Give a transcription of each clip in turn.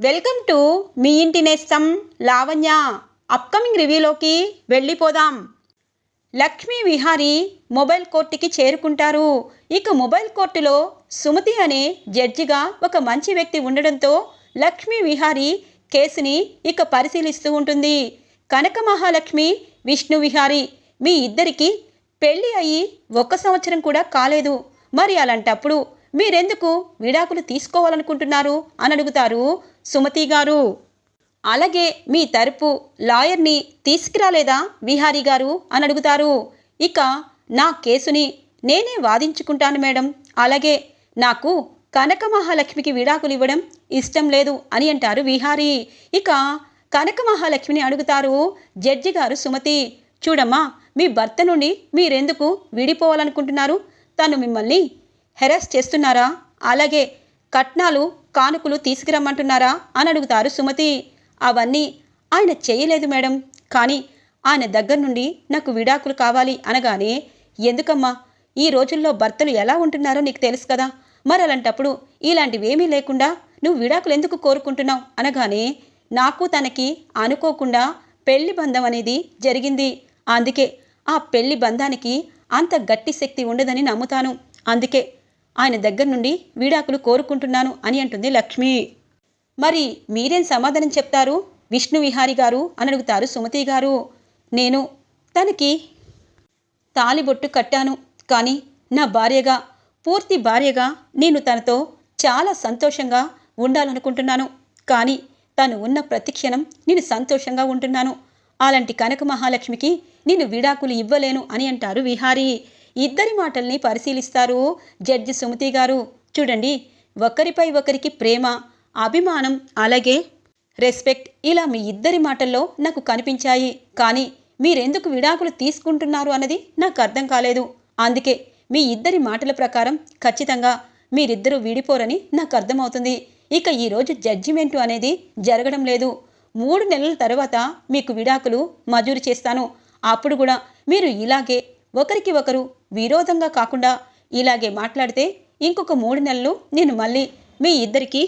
Welcome to me ఇంటి నేస్తం Lavanya. Upcoming రివ్యూలోకి వెళ్ళిపోదాం. లక్ష్మీ విహారీ మొబైల్ కోర్టుకి చేరుకుంటారు. ఇక మొబైల్ కోర్టులో సుమతి అనే జడ్జిగా ఒక మంచి వ్యక్తి ఉండడంతో లక్ష్మీ విహారీ కేసుని ఇక పరిశీలిస్తూ ఉంటుంది. కనక మహాలక్ష్మి విష్ణు విహారీ మీ ఇద్దరికి పెళ్ళి అయ్యి ఒక సంవత్సరం కూడా కాలేదు. మరి అలాంటప్పుడు మీరెందుకు విడాకులు తీసుకోవాలనుకుంటున్నారు? అని అడుగుతారు సుమతి గారు. అలాగే మీ తరపు లాయర్ని తీసుకురాలేదా విహారీ గారు? అని అడుగుతారు. ఇక నా కేసుని నేనే వాదించుకుంటాను మేడం. అలాగే నాకు కనక మహాలక్ష్మికి విడాకులు ఇవ్వడం ఇష్టం లేదు అని అంటారు విహారీ. ఇక కనక మహాలక్ష్మిని అడుగుతారు జడ్జి గారు సుమతి. చూడమ్మా మీ భర్త నుండి మీరెందుకు విడిపోవాలనుకుంటున్నారు? తను మిమ్మల్ని హెరాస్ చేస్తున్నారా? అలాగే కట్నాలు కానుకలు తీసుకురమ్మంటున్నారా? అని అడుగుతారు సుమతి. అవన్నీ ఆయన చేయలేదు మేడం. కానీ ఆయన దగ్గర నుండి నాకు విడాకులు కావాలి అనగానే ఎందుకమ్మా? ఈ రోజుల్లో భర్తలు ఎలా ఉంటున్నారో నీకు తెలుసు కదా. మరి అలాంటప్పుడు ఇలాంటివేమీ లేకుండా నువ్వు విడాకులు ఎందుకు కోరుకుంటున్నావు? అనగానే నాకు తనకి అనుకోకుండా పెళ్ళి బంధం అనేది జరిగింది. అందుకే ఆ పెళ్ళి బంధానికి అంత గట్టి శక్తి ఉండదని నమ్ముతాను. అందుకే ఆయన దగ్గర నుండి విడాకులు కోరుకుంటున్నాను అని అంటుంది లక్ష్మి. మరి మీరేం సమాధానం చెప్తారు? విష్ణు విహారి గారు అని అడుగుతారు సుమతి గారు. నేను తనకి తాలిబొట్టు కట్టాను కానీ నా భార్యగా పూర్తి భార్యగా నేను తనతో చాలా సంతోషంగా ఉండాలనుకుంటున్నాను. కానీ తను ఉన్న ప్రతి క్షణం నేను సంతోషంగా ఉంటున్నాను. అలాంటి కనక మహాలక్ష్మికి నేను విడాకులు ఇవ్వలేను అని అంటారు విహారీ. ఇద్దరి మాటల్ని పరిశీలిస్తారు జడ్జి సుమతి గారు. చూడండి ఒకరిపై ఒకరికి ప్రేమ అభిమానం అలాగే రెస్పెక్ట్ ఇలా మీ ఇద్దరి మాటల్లో నాకు కనిపించాయి. కానీ మీరెందుకు విడాకులు తీసుకుంటున్నారు అన్నది నాకు అర్థం కాలేదు. అందుకే మీ ఇద్దరి మాటల ప్రకారం ఖచ్చితంగా మీరిద్దరూ విడిపోరని నాకు అర్థమవుతుంది. ఇక ఈరోజు జడ్జిమెంటు అనేది జరగడం లేదు. మూడు నెలల తర్వాత మీకు విడాకులు మంజూరు చేస్తాను. అప్పుడు కూడా మీరు ఇలాగే ఒకరికి ఒకరు విరోధంగా కాకుండా ఇలాగే మాట్లాడితే ఇంకొక మూడు నెలలు నేను మళ్ళీ మీ ఇద్దరికి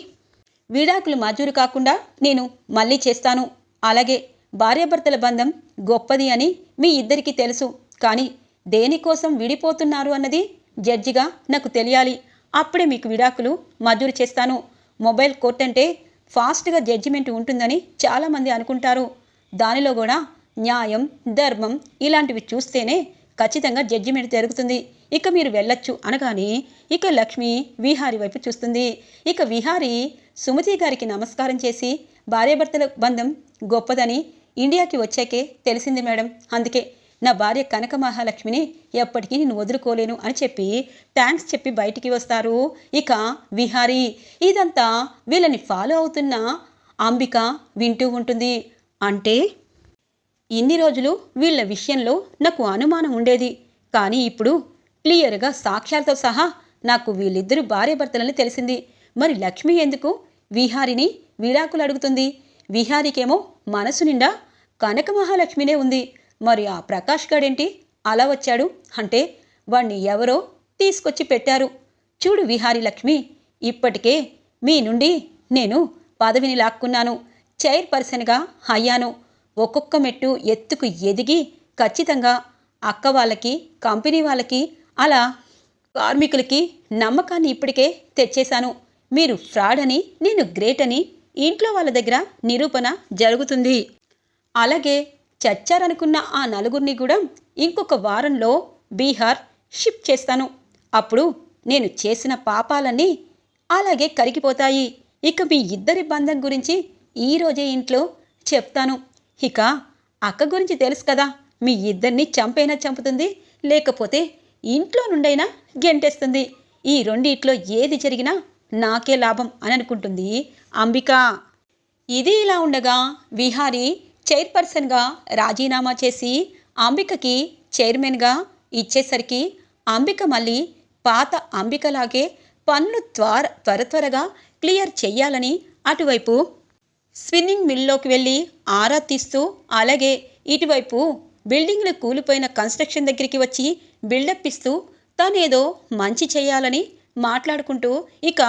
విడాకులు మంజూరు కాకుండా నేను మళ్ళీ చేస్తాను. అలాగే భార్యాభర్తల బంధం గొప్పది అని మీ ఇద్దరికీ తెలుసు. కానీ దేనికోసం విడిపోతున్నారు అన్నది జడ్జిగా నాకు తెలియాలి. అప్పుడే మీకు విడాకులు మంజూరు చేస్తాను. మొబైల్ కోర్ట్ అంటే ఫాస్ట్గా జడ్జిమెంట్ ఉంటుందని చాలామంది అనుకుంటారు. దానిలో కూడా న్యాయం ధర్మం ఇలాంటివి చూస్తేనే ఖచ్చితంగా జడ్జిమెంట్ జరుగుతుంది ఇక మీరు వెళ్ళొచ్చు అనగానే ఇక లక్ష్మి విహారి వైపు చూస్తుంది. ఇక విహారి సుమతి గారికి నమస్కారం చేసి భార్యాభర్తల బంధం గొప్పదని ఇండియాకి వచ్చాకే తెలిసింది మేడం. అందుకే నా భార్య కనక మహాలక్ష్మిని ఎప్పటికీ నేను వదులుకోలేను అని చెప్పి థ్యాంక్స్ చెప్పి బయటికి వస్తారు. ఇక విహారీ ఇదంతా వీళ్ళని ఫాలో అవుతున్న అంబిక వింటూ ఉంటుంది. అంటే ఇన్ని రోజులు వీళ్ళ విషయంలో నాకు అనుమానం ఉండేది. కానీ ఇప్పుడు క్లియర్గా సాక్ష్యాలతో సహా నాకు వీళ్ళిద్దరూ భార్యాభర్తలని తెలిసింది. మరి లక్ష్మి ఎందుకు విహారిని విడాకులు అడుగుతుంది? విహారికేమో మనసు నిండా కనక మహాలక్ష్మినే ఉంది. మరి ఆ ప్రకాష్ గాడేంటి? అలా వచ్చాడు అంటే వాణ్ణి ఎవరో తీసుకొచ్చి పెట్టారు. చూడు విహారి లక్ష్మి ఇప్పటికే మీ నుండి నేను పదవిని లాక్కున్నాను. చైర్పర్సన్గా అయ్యాను. ఒక్కొక్క మెట్టు ఎత్తుకు ఎదిగి ఖచ్చితంగా అక్క వాళ్ళకి కంపెనీ వాళ్ళకి అలా కార్మికులకి నమ్మకాన్ని ఇప్పటికే తెచ్చేశాను. మీరు ఫ్రాడ్ అని నేను గ్రేట్ అని ఇంట్లో వాళ్ళ దగ్గర నిరూపణ జరుగుతుంది. అలాగే చచ్చారనుకున్న ఆ నలుగురిని కూడా ఇంకొక వారంలో బీహార్ షిఫ్ట్ చేస్తాను. అప్పుడు నేను చేసిన పాపాలన్నీ అలాగే కరిగిపోతాయి. ఇక మీ ఇద్దరి బంధం గురించి ఈరోజే ఇంట్లో చెప్తాను. ఇక అక్క గురించి తెలుసు కదా మీ ఇద్దరిని చంపైనా చంపుతుంది? లేకపోతే ఇంట్లో నుండైనా గెంటేస్తుంది. ఈ రెండిట్లో ఏది జరిగినా నాకే లాభం అని అనుకుంటుంది అంబిక. ఇది ఇలా ఉండగా విహారీ చైర్పర్సన్గా రాజీనామా చేసి అంబికకి చైర్మన్గా ఇచ్చేసరికి అంబిక మళ్ళీ పాత అంబికలాగే పనులు త్వర త్వర త్వరగా క్లియర్ చెయ్యాలని అటువైపు స్విన్నింగ్ మిల్లోకి వెళ్ళి ఆరా తీస్తూ అలాగే ఇటువైపు బిల్డింగ్లు కూలిపోయిన కన్స్ట్రక్షన్ దగ్గరికి వచ్చి బిల్డప్ ఇస్తూ తానేదో మంచి చేయాలని మాట్లాడుకుంటూ ఇక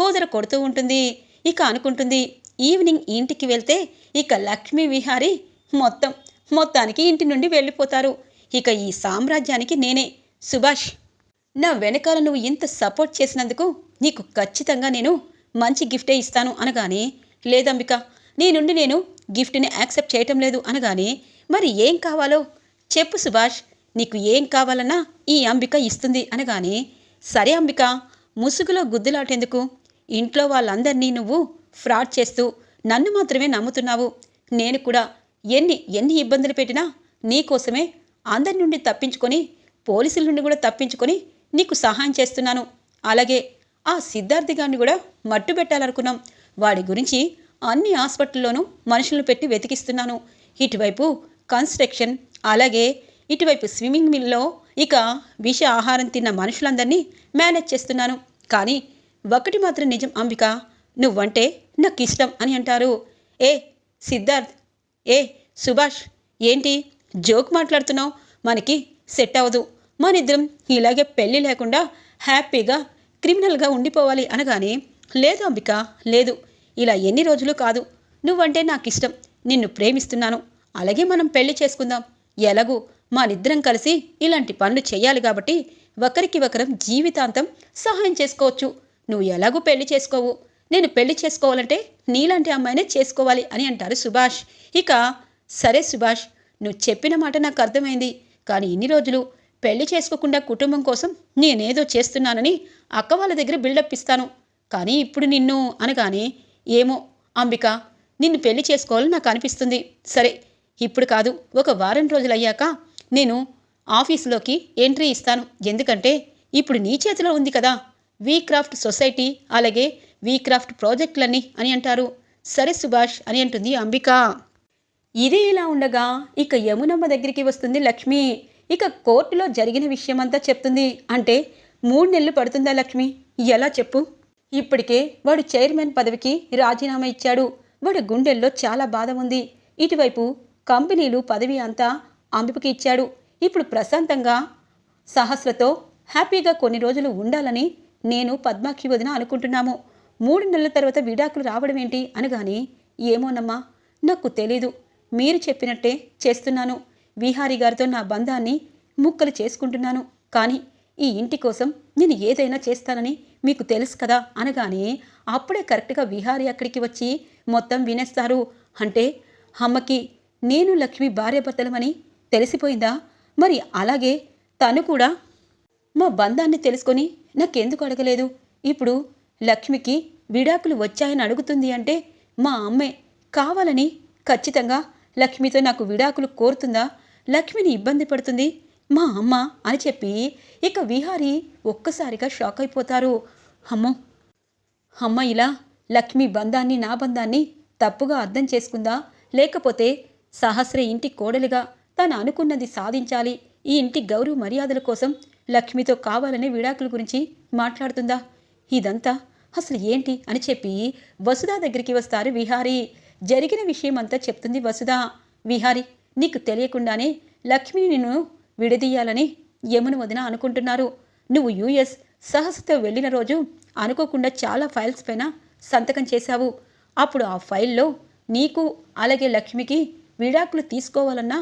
హోదర కొడుతూ ఉంటుంది. ఇక అనుకుంటుంది ఈవినింగ్ ఇంటికి వెళ్తే ఇక లక్ష్మీ విహారి మొత్తం మొత్తానికి ఇంటి నుండి వెళ్ళిపోతారు. ఇక ఈ సామ్రాజ్యానికి నేనే సుభాష్. నా వెనకాల నువ్వు ఇంత సపోర్ట్ చేసినందుకు నీకు ఖచ్చితంగా నేను మంచి గిఫ్టే ఇస్తాను అనగానే లేదంబిక నీ నుండి నేను గిఫ్ట్ని యాక్సెప్ట్ చేయటం లేదు అనగానే మరి ఏం కావాలో? చెప్పు సుభాష్ నీకు ఏం కావాలన్నా ఈ అంబిక ఇస్తుంది అనగానే సరే అంబిక ముసుగులో గుద్దులాటేందుకు? ఇంట్లో వాళ్ళందరినీ నువ్వు ఫ్రాడ్ చేస్తూ నన్ను మాత్రమే నమ్ముతున్నావు. నేను కూడా ఎన్ని ఎన్ని ఇబ్బందులు పెట్టినా నీకోసమే అందరి నుండి తప్పించుకొని పోలీసుల నుండి కూడా తప్పించుకొని నీకు సహాయం చేస్తున్నాను. అలాగే ఆ సిద్ధార్థి గారిని కూడా మట్టు పెట్టాలనుకున్నాం వాడి గురించి అన్ని హాస్పిటల్లోనూ మనుషులను పెట్టి వెతికిస్తున్నాను. ఇటువైపు కన్స్ట్రక్షన్ అలాగే ఇటువైపు స్విమ్మింగ్ మిల్లో ఇక విష ఆహారం తిన్న మనుషులందరినీ మేనేజ్ చేస్తున్నాను. కానీ ఒకటి మాత్రం నిజం అంబిక నువ్వంటే నాకు ఇష్టం అని అంటారు. ఏ సిద్ధార్థ్? ఏ సుభాష్? ఏంటి? జోక్ మాట్లాడుతున్నావు? మనకి సెట్ అవ్వదు. మనిద్దరం ఇలాగే పెళ్ళి లేకుండా హ్యాపీగా క్రిమినల్గా ఉండిపోవాలి అనగానే లేదు అంబిక లేదు. ఇలా ఎన్ని రోజులు కాదు. నువ్వంటే నాకు ఇష్టం నిన్ను ప్రేమిస్తున్నాను. అలాగే మనం పెళ్ళి చేసుకుందాం. ఎలాగూ మానిద్దరం కలిసి ఇలాంటి పనులు చేయాలి కాబట్టి ఒకరికి ఒకరం జీవితాంతం సహాయం చేసుకోవచ్చు. నువ్వు ఎలాగూ పెళ్ళి చేసుకోవు. నేను పెళ్ళి చేసుకోవాలంటే నీలాంటి అమ్మాయినే చేసుకోవాలి అని అంటారు సుభాష్. ఇక సరే సుభాష్ నువ్వు చెప్పిన మాట నాకు అర్థమైంది. కానీ ఇన్ని రోజులు పెళ్ళి చేసుకోకుండా కుటుంబం కోసం నేనేదో చేస్తున్నానని అక్క వాళ్ళ దగ్గర బిల్డప్ ఇస్తాను. కానీ ఇప్పుడు నిన్ను అనగానే ఏమో అంబిక నిన్ను పెళ్ళి చేసుకోవాలని నాకు అనిపిస్తుంది. సరే ఇప్పుడు కాదు ఒక వారం రోజులు అయ్యాక నేను ఆఫీసులోకి ఎంట్రీ ఇస్తాను. ఎందుకంటే ఇప్పుడు నీ చేతిలో ఉంది కదా వీక్రాఫ్ట్ సొసైటీ అలాగే వీక్రాఫ్ట్ ప్రాజెక్టులని ప్రాజెక్టులన్నీ అని అంటారు. సరే సుభాష్ అని అంటుంది అంబిక. ఇది ఇలా ఉండగా ఇక యమునమ్మ దగ్గరికి వస్తుంది లక్ష్మి. ఇక కోర్టులో జరిగిన విషయమంతా చెప్తుంది. అంటే మూడు నెలలు పడుతుందా లక్ష్మి? ఎలా చెప్పు? ఇప్పటికే వాడు చైర్మన్ పదవికి రాజీనామా ఇచ్చాడు. వాడి గుండెల్లో చాలా బాధ ఉంది. ఇటువైపు కంపెనీలు పదవి అంతా అంబికకి ఇచ్చాడు. ఇప్పుడు ప్రశాంతంగా సహస్రతో హ్యాపీగా కొన్ని రోజులు ఉండాలని నేను పద్మాక్షి వదిన అనుకుంటున్నాము. మూడు నెలల తర్వాత విడాకులు రావడం ఏంటి అనగాని ఏమోనమ్మా నాకు తెలీదు. మీరు చెప్పినట్టే చేస్తున్నాను. విహారీ గారితో నా బంధాన్ని ముక్కలు చేసుకుంటున్నాను. కానీ ఈ ఇంటి కోసం నేను ఏదైనా చేస్తానని మీకు తెలుసు కదా అనగానే అప్పుడే కరెక్ట్గా విహారీ అక్కడికి వచ్చి మొత్తం వినేస్తారు. అంటే అమ్మకి నేను లక్ష్మి భార్యాభర్తలమని తెలిసిపోయిందా? మరి అలాగే తను కూడా మా బంధాన్ని తెలుసుకొని నాకెందుకు అడగలేదు? ఇప్పుడు లక్ష్మికి విడాకులు వచ్చాయని అడుగుతుంది అంటే మా అమ్మే కావాలని ఖచ్చితంగా లక్ష్మితో నాకు విడాకులు కోరుతుందా? లక్ష్మిని ఇబ్బంది పడుతుంది. మా అమ్మ అని చెప్పి ఇక విహారి ఒక్కసారిగా షాక్ అయిపోతారు. అమ్మో! అమ్మ ఇలా లక్ష్మి బంధాన్ని నా బంధాన్ని తప్పుగా అర్థం చేసుకుందా? లేకపోతే సహస్ర ఇంటి కోడలిగా తను అనుకున్నది సాధించాలి. ఈ ఇంటి గౌరవ మర్యాదల కోసం లక్ష్మితో కావాలనే విడాకుల గురించి మాట్లాడుతుందా? ఇదంతా అసలు ఏంటి అని చెప్పి వసుధ దగ్గరికి వస్తారు విహారీ. జరిగిన విషయం అంతా చెప్తుంది వసుధ. విహారీ నీకు తెలియకుండానే లక్ష్మి నిన్ను విడదీయాలని యమున వదిన అనుకుంటున్నారు. నువ్వు యూఎస్ సహస్తో వెళ్ళిన రోజు అనుకోకుండా చాలా ఫైల్స్ పైన సంతకం చేశావు. అప్పుడు ఆ ఫైల్లో నీకు అలాగే లక్ష్మికి విడాకులు తీసుకోవాలన్న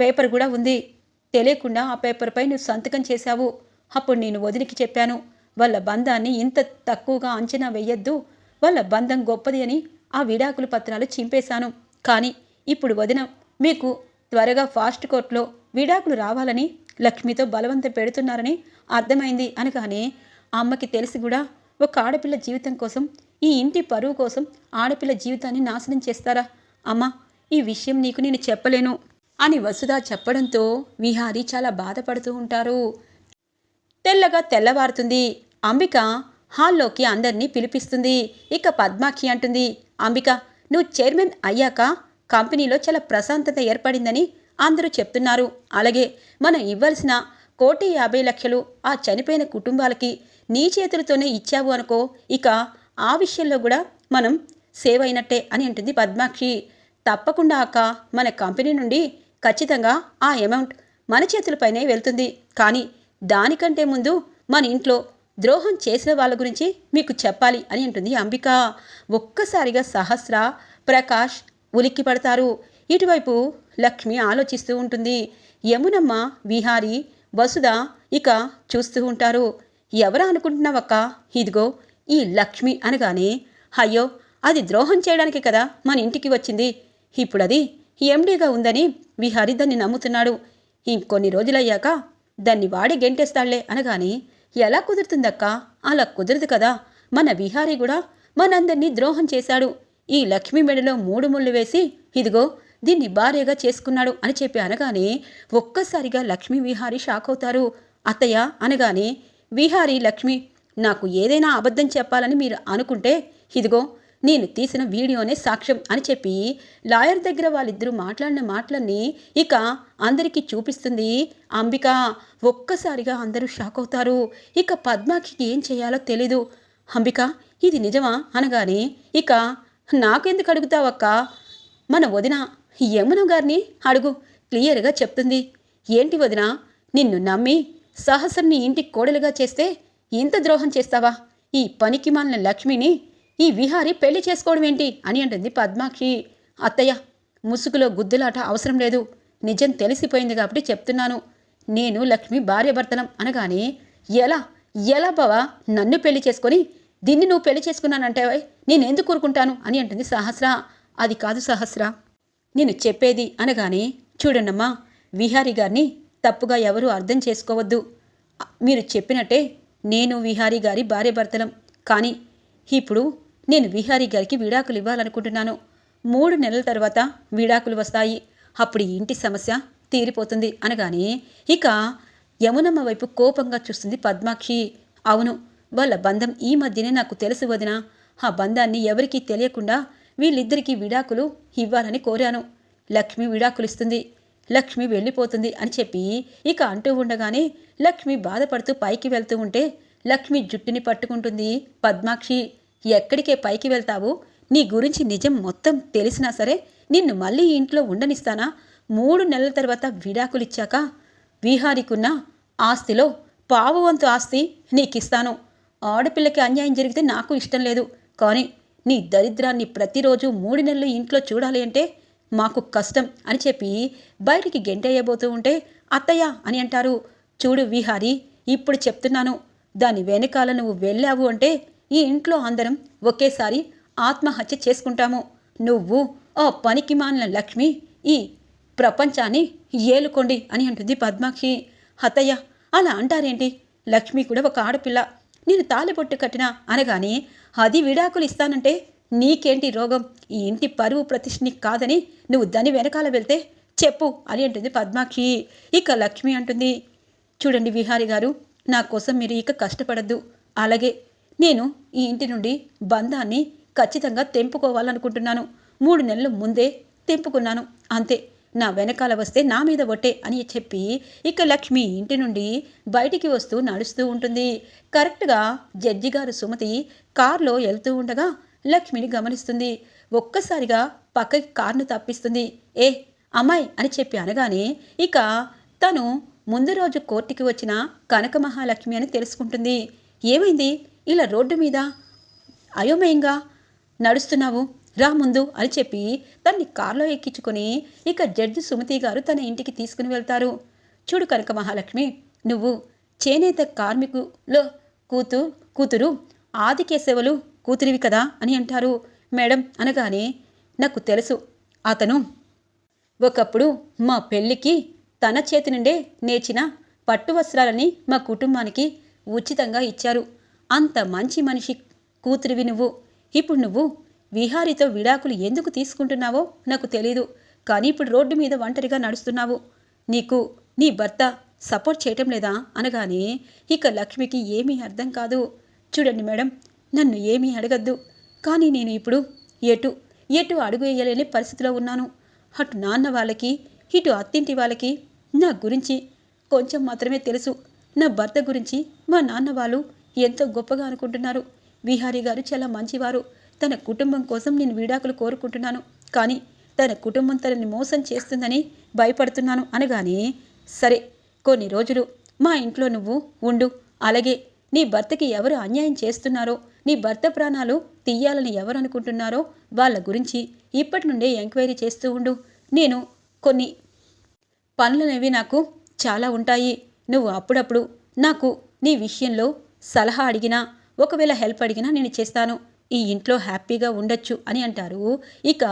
పేపర్ కూడా ఉంది. తెలియకుండా ఆ పేపర్పై నువ్వు సంతకం చేశావు. అప్పుడు నేను వదినికి చెప్పాను వాళ్ళ బంధాన్ని ఇంత తక్కువగా అంచనా వేయొద్దు. వాళ్ళ బంధం గొప్పది అని ఆ విడాకుల పత్రాలు చింపేశాను. కానీ ఇప్పుడు వదిన మీకు త్వరగా ఫాస్ట్ కోర్టులో విడాకులు రావాలని లక్ష్మితో బలవంతం పెడుతున్నారని అర్థమైంది అనగానే అమ్మకి తెలిసి కూడా ఒక ఆడపిల్ల జీవితం కోసం ఈ ఇంటి పరువు కోసం ఆడపిల్ల జీవితాన్ని నాశనం చేస్తారా? అమ్మా ఈ విషయం నీకు నేను చెప్పలేను అని వసుధ చెప్పడంతో విహారీ చాలా బాధపడుతూ ఉంటారు. తెల్లగా తెల్లవారుతుంది. అంబిక హాల్లోకి అందరినీ పిలిపిస్తుంది. ఇక పద్మాఖి అంటుంది అంబిక నువ్వు చైర్మన్ అయ్యాక కంపెనీలో చాలా ప్రశాంతత ఏర్పడిందని అందరూ చెప్తున్నారు. అలాగే మనం ఇవ్వాల్సిన కోటి యాభై లక్షలు ఆ చనిపోయిన కుటుంబాలకి నీ చేతులతోనే ఇచ్చావు అనుకో ఇక ఆ విషయంలో కూడా మనం సేవ్ అయినట్టే అని అంటుంది పద్మాక్షి. తప్పకుండా అక్క మన కంపెనీ నుండి ఖచ్చితంగా ఆ అమౌంట్ మన చేతులపైనే వెళ్తుంది. కానీ దానికంటే ముందు మన ఇంట్లో ద్రోహం చేసిన వాళ్ళ గురించి మీకు చెప్పాలి అని అంటుంది అంబిక. ఒక్కసారిగా సహస్ర ప్రకాష్ ఉలిక్కి పడతారు ఇటువైపు లక్ష్మి ఆలోచిస్తూ ఉంటుంది. యమునమ్మ విహారి వసుధ ఇక చూస్తూ ఉంటారు. ఎవరా అనుకుంటున్నావక్క? ఇదిగో ఈ లక్ష్మి అనగానే అయ్యో అది ద్రోహం చేయడానికి కదా మన ఇంటికి వచ్చింది. ఇప్పుడు అది ఎండీగా ఉందని విహారి దాన్ని నమ్ముతున్నాడు. ఇంకొన్ని రోజులయ్యాక దాన్ని వాడి గెంటేస్తాళ్ళే అనగానే ఎలా కుదురుతుందక్క? అలా కుదరదు కదా. మన విహారీ కూడా మనందరినీ ద్రోహం చేశాడు. ఈ లక్ష్మి మెడలో మూడు ముళ్ళు వేసి ఇదిగో దీన్ని భార్యగా చేసుకున్నాడు అని చెప్పి అనగానే ఒక్కసారిగా లక్ష్మీ విహారి షాక్ అవుతారు. అత్తయ్య అనగానే విహారి లక్ష్మి నాకు ఏదైనా అబద్ధం చెప్పాలని మీరు అనుకుంటే ఇదిగో నేను తీసిన వీడియోనే సాక్ష్యం అని చెప్పి లాయర్ దగ్గర వాళ్ళిద్దరూ మాట్లాడిన మాటలన్నీ ఇక అందరికీ చూపిస్తుంది. అంబిక ఒక్కసారిగా అందరూ షాక్ అవుతారు. ఇక పద్మాకి ఏం చేయాలో తెలీదు. అంబిక ఇది నిజమా? అనగానే ఇక నాకెందుకు అడుగుతావక్క? మన వదిన యమున గారిని? అడుగు. క్లియర్గా చెప్తుంది. ఏంటి వదిన? నిన్ను నమ్మి సహస్రని ఇంటికి కోడలుగా చేస్తే ఇంత ద్రోహం చేస్తావా? ఈ పనికి మాలిన లక్ష్మిని ఈ విహారి పెళ్ళి చేసుకోవడం ఏంటి? అని అంటుంది పద్మాక్షి. అత్తయ్య ముసుగులో గుద్దులాట అవసరం లేదు. నిజం తెలిసిపోయింది కాబట్టి చెప్తున్నాను. నేను లక్ష్మి భార్యభర్తనం అనగానే ఎలా ఎలా బావా నన్ను పెళ్ళి చేసుకొని దీన్ని నువ్వు పెళ్ళి చేసుకున్నానంటే నేను ఎందుకు అని అంటుంది సహస్ర. అది కాదు సహస్ర. నేను చెప్పేది అనగానే చూడండమ్మా విహారి గారిని తప్పుగా ఎవరూ అర్థం చేసుకోవద్దు. మీరు చెప్పినట్టే నేను విహారీ గారి భార్యాభర్తలం కానీ ఇప్పుడు నేను విహారీ గారికి విడాకులు ఇవ్వాలనుకుంటున్నాను. మూడు నెలల తర్వాత విడాకులు వస్తాయి. అప్పుడు ఇంటి సమస్య తీరిపోతుంది అనగానే ఇక యమునమ్మ వైపు కోపంగా చూస్తుంది పద్మాక్షి. అవును వాళ్ళ బంధం ఈ మధ్యనే నాకు తెలుసు వదిన. ఆ బంధాన్ని ఎవరికీ తెలియకుండా వీళ్ళిద్దరికీ విడాకులు ఇవ్వాలని కోరాను. లక్ష్మి విడాకులు ఇస్తుంది లక్ష్మి వెళ్ళిపోతుంది అని చెప్పి ఇక అంటూ ఉండగానే లక్ష్మి బాధపడుతూ పైకి వెళ్తూ ఉంటే లక్ష్మి జుట్టుని పట్టుకుంటుంది. పద్మాక్షి ఎక్కడికే పైకి వెళ్తావు? నీ గురించి నిజం మొత్తం తెలిసినా సరే నిన్ను మళ్ళీ ఇంట్లో ఉండనిస్తానా? మూడు నెలల తర్వాత విడాకులిచ్చాక విహారికున్న ఆస్తిలో పావు వంతు ఆస్తి నీకిస్తాను. ఆడపిల్లకి అన్యాయం జరిగితే నాకు ఇష్టం లేదు. కానీ నీ దరిద్రాన్ని ప్రతిరోజు మూడు నెలలు ఇంట్లో చూడాలి అంటే మాకు కష్టం అని చెప్పి బయటికి గెంటేయబోతూ ఉంటే అత్తయ్య అని అంటారు. చూడు విహారి ఇప్పుడు చెప్తున్నాను. దాని వెనకాల నువ్వు వెళ్ళావు అంటే ఈ ఇంట్లో అందరం ఒకేసారి ఆత్మహత్య చేసుకుంటాము. నువ్వు ఆ పనికి మాలిన లక్ష్మి ఈ ప్రపంచాన్ని ఏలుకోండి అని అంటుంది పద్మాక్షి. అత్తయ్య అలా అంటారేంటి? లక్ష్మి కూడా ఒక ఆడపిల్ల. నేను తాలిబొట్టు కట్టినా అనగానే అది విడాకులు ఇస్తానంటే నీకేంటి రోగం? ఈ ఇంటి పరువు ప్రతిష్ఠని కాదని నువ్వు దాని వెనకాల వెళ్తే చెప్పు అని అంటుంది పద్మాక్షి. ఇక లక్ష్మి అంటుంది చూడండి విహారి గారు నా కోసం మీరు ఇక కష్టపడద్దు. అలాగే నేను ఈ ఇంటి నుండి బంధాన్ని ఖచ్చితంగా తెంపుకోవాలనుకుంటున్నాను. మూడు నెలలు ముందే తెంపుకున్నాను. అంతే. నా వెనకాల వస్తే నా మీద ఒట్టే అని చెప్పి ఇక లక్ష్మి ఇంటి నుండి బయటికి వస్తూ నడుస్తూ ఉంటుంది. కరెక్ట్గా జడ్జి గారు సుమతి కారులో వెళ్తూ ఉండగా లక్ష్మిని గమనిస్తుంది. ఒక్కసారిగా పక్కకి కారును తప్పిస్తుంది. ఏ అమ్మాయి అని చెప్పి అనగానే ఇక తను ముందు రోజు కోర్టుకి వచ్చిన కనక మహాలక్ష్మి అని తెలుసుకుంటుంది. ఏమైంది? ఇలా రోడ్డు మీద అయోమయంగా నడుస్తున్నావు? రా ముందు అని చెప్పి తన్ని కారులో ఎక్కించుకొని ఇక జడ్జి సుమతి గారు తన ఇంటికి తీసుకుని వెళ్తారు. చూడు కనక మహాలక్ష్మి నువ్వు చేనేత కార్మికులో కూతు కూతురు ఆదికేశవులు కూతురివి కదా అని అంటారు. మేడం అనగానే నాకు తెలుసు. అతను ఒకప్పుడు మా పెళ్ళికి తన చేతి నుండే నేర్చిన పట్టు వస్త్రాలని మా కుటుంబానికి ఉచితంగా ఇచ్చారు. అంత మంచి మనిషి కూతురివి నువ్వు. ఇప్పుడు నువ్వు విహారితో విడాకులు ఎందుకు తీసుకుంటున్నావో నాకు తెలీదు. కానీ ఇప్పుడు రోడ్డు మీద ఒంటరిగా నడుస్తున్నావు. నీకు నీ భర్త సపోర్ట్ చేయటం లేదా? అనగానే ఇక లక్ష్మికి ఏమీ అర్థం కాదు. చూడండి మేడం నన్ను ఏమీ అడగద్దు. కానీ నేను ఇప్పుడు ఎటు ఎటు అడుగు వేయలేని పరిస్థితిలో ఉన్నాను. అటు నాన్న వాళ్ళకి ఇటు అత్తింటి వాళ్ళకి నా గురించి కొంచెం మాత్రమే తెలుసు. నా భర్త గురించి మా నాన్న వాళ్ళు ఎంతో గొప్పగా అనుకుంటున్నారు. విహారీ గారు చాలా మంచివారు. తన కుటుంబం కోసం నేను విడాకులు కోరుకుంటున్నాను. కానీ తన కుటుంబం తనని మోసం చేస్తుందని భయపడుతున్నాను అనగానే సరే కొన్ని రోజులు మా ఇంట్లో నువ్వు ఉండు. అలాగే నీ భర్తకి ఎవరు అన్యాయం చేస్తున్నారో నీ భర్త ప్రాణాలు తీయాలని ఎవరు అనుకుంటున్నారో వాళ్ళ గురించి ఇప్పటి నుండే ఎంక్వైరీ చేస్తూ ఉండు. నేను కొన్ని పనులనేవి నాకు చాలా ఉంటాయి. నువ్వు అప్పుడప్పుడు నాకు నీ విషయంలో సలహా అడిగినా ఒకవేళ హెల్ప్ అడిగినా నేను చేస్తాను. ఈ ఇంట్లో హ్యాపీగా ఉండొచ్చు అని అంటారు. ఇక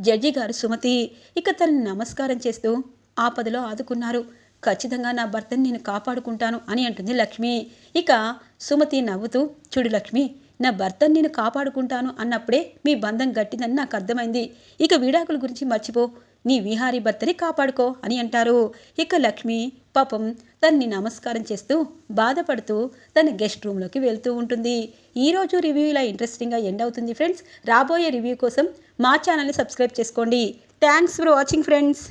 జడ్జి గారు సుమతి ఇక తనని నమస్కారం చేస్తూ ఆపదలో ఆదుకున్నారు. ఖచ్చితంగా నా భర్తని నేను కాపాడుకుంటాను అని అంటుంది లక్ష్మి. ఇక సుమతి నవ్వుతూ చూడు లక్ష్మి నా భర్తని నేను కాపాడుకుంటాను అన్నప్పుడే మీ బంధం గట్టిందని నాకు అర్థమైంది. ఇక విడాకుల గురించి మర్చిపో నీ విహారీ భర్తని కాపాడుకో అని అంటారు. ఇక లక్ష్మి పాపం తన్ని నమస్కారం చేస్తూ బాధపడుతూ తన గెస్ట్ రూమ్లోకి వెళ్తూ ఉంటుంది. ఈరోజు రివ్యూ ఇలా ఇంట్రెస్టింగ్గా ఎండ్ అవుతుంది ఫ్రెండ్స్. రాబోయే రివ్యూ కోసం మా ఛానల్ని సబ్స్క్రైబ్ చేసుకోండి. Thanks for watching friends.